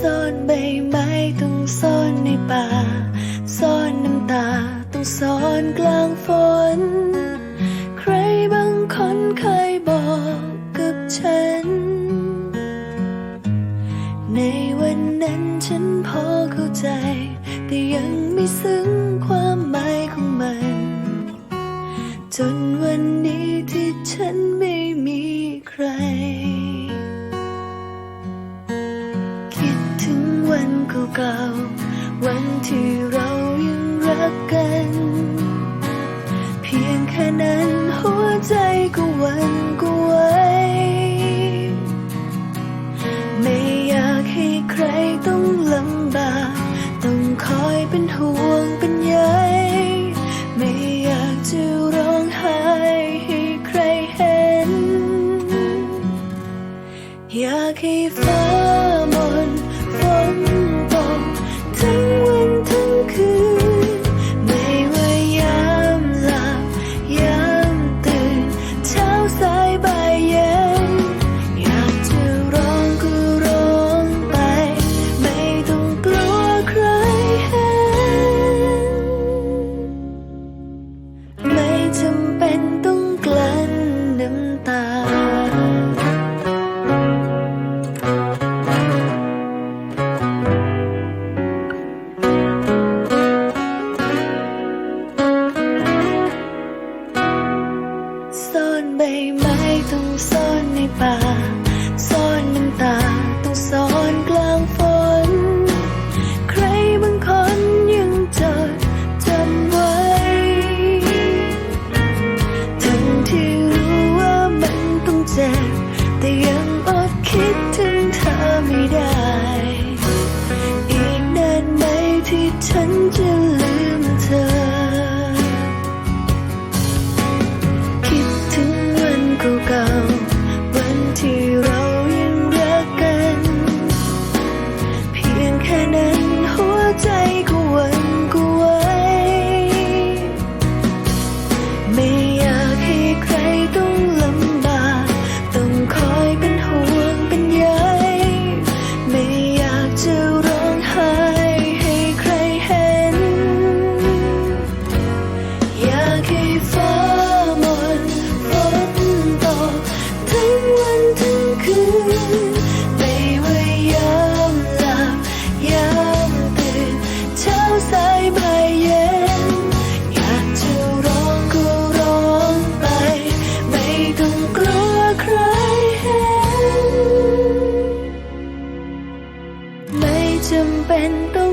ซ่อนใบไม้ต้องซ่อนในป่า ซ่อนน้ำตาต้องซ่อนกลางฝน ใครบางคนเคยบอกกับฉัน ในวันนั้นฉันพอเข้าใจ แต่ยังไม่ซึ้งความหมายของมัน จนวันนี้ที่ฉัน ที่เรายังรักกัน เพียงแค่นั้นหัวใจก็วันก็ไหวไม่อยากให้ใครต้องลำบาก ต้องคอยเป็นห่วงเป็นใยไม่อยากจะร้องไห้ให้ใครเห็น อยากให้ฟ้า บไม้ต้องซ่อนในป่า ซ่อนน้ำตา ต้องซ่อนกลางฝน ใครบางคนยังจดจำไว้ ทั้งที่รู้ว่ามันต้องเจ็บ แต่ยังอดคิดถึงเธอไม่ได้ อีกนานไหมที่ฉันจะ ไม่ว่ายามหลับยามตื่นเช้าสายบ่ายเย็น อยากจะร้องก็ร้องไป ไม่ต้องกลัวใครเห็น ไม่จำเป็นต้อง